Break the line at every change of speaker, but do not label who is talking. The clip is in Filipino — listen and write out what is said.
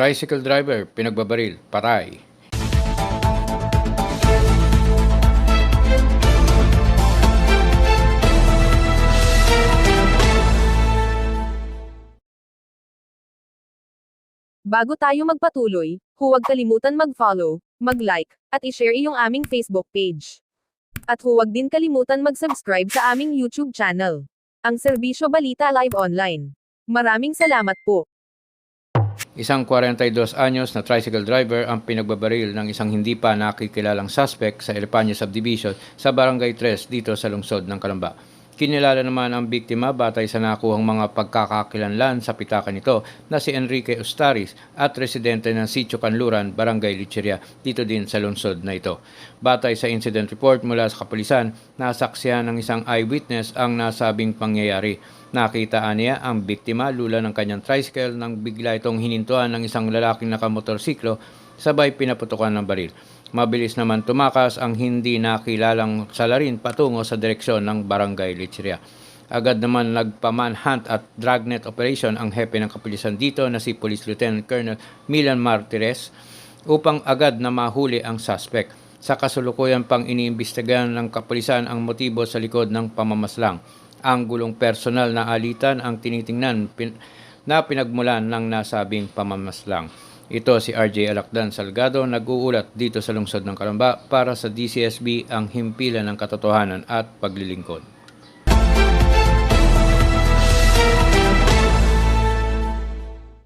Tricycle driver, pinagbabaril, patay.
Bago tayo magpatuloy, huwag kalimutan mag-follow, mag-like, at i-share iyong aming Facebook page. At huwag din kalimutan mag-subscribe sa aming YouTube channel. Ang Serbisyo Balita Live Online. Maraming salamat po.
Isang 42 anyos na tricycle driver ang pinagbabaril ng isang hindi pa nakikilalang suspect sa Elepanyo Subdivision sa Barangay 3 dito sa lungsod ng Kalamba. Kinilala naman ang biktima batay sa nakuhang mga pagkakakilanlan sa pitaka nito na si Enrique Ustaris at residente ng Sitio Kanluran, Barangay Licheria, dito din sa lungsod na ito. Batay sa incident report mula sa kapulisan, nasaksihan ng isang eyewitness ang nasabing pangyayari. Nakita niya ang biktima lula ng kanyang tricycle nang bigla itong hinintuan ng isang lalaking nakamotorsiklo sabay pinaputukan ng baril. Mabilis naman tumakas ang hindi nakilalang salarin patungo sa direksyon ng Barangay Licheria. Agad naman nagpamanhunt at dragnet operation ang hepe ng kapulisan dito na si Police Lieutenant Colonel Milan Martires upang agad na mahuli ang suspect. Sa kasulukuyan pang iniimbestigahan ng kapulisan ang motibo sa likod ng pamamaslang. Ang gulong personal na alitan ang tinitingnan pin- na pinagmulan ng nasabing pamamaslang. Ito si RJ Alakdan Salgado nag-uulat dito sa lungsod ng Kalamba para sa DCSB ang himpilan ng katotohanan at paglilingkod.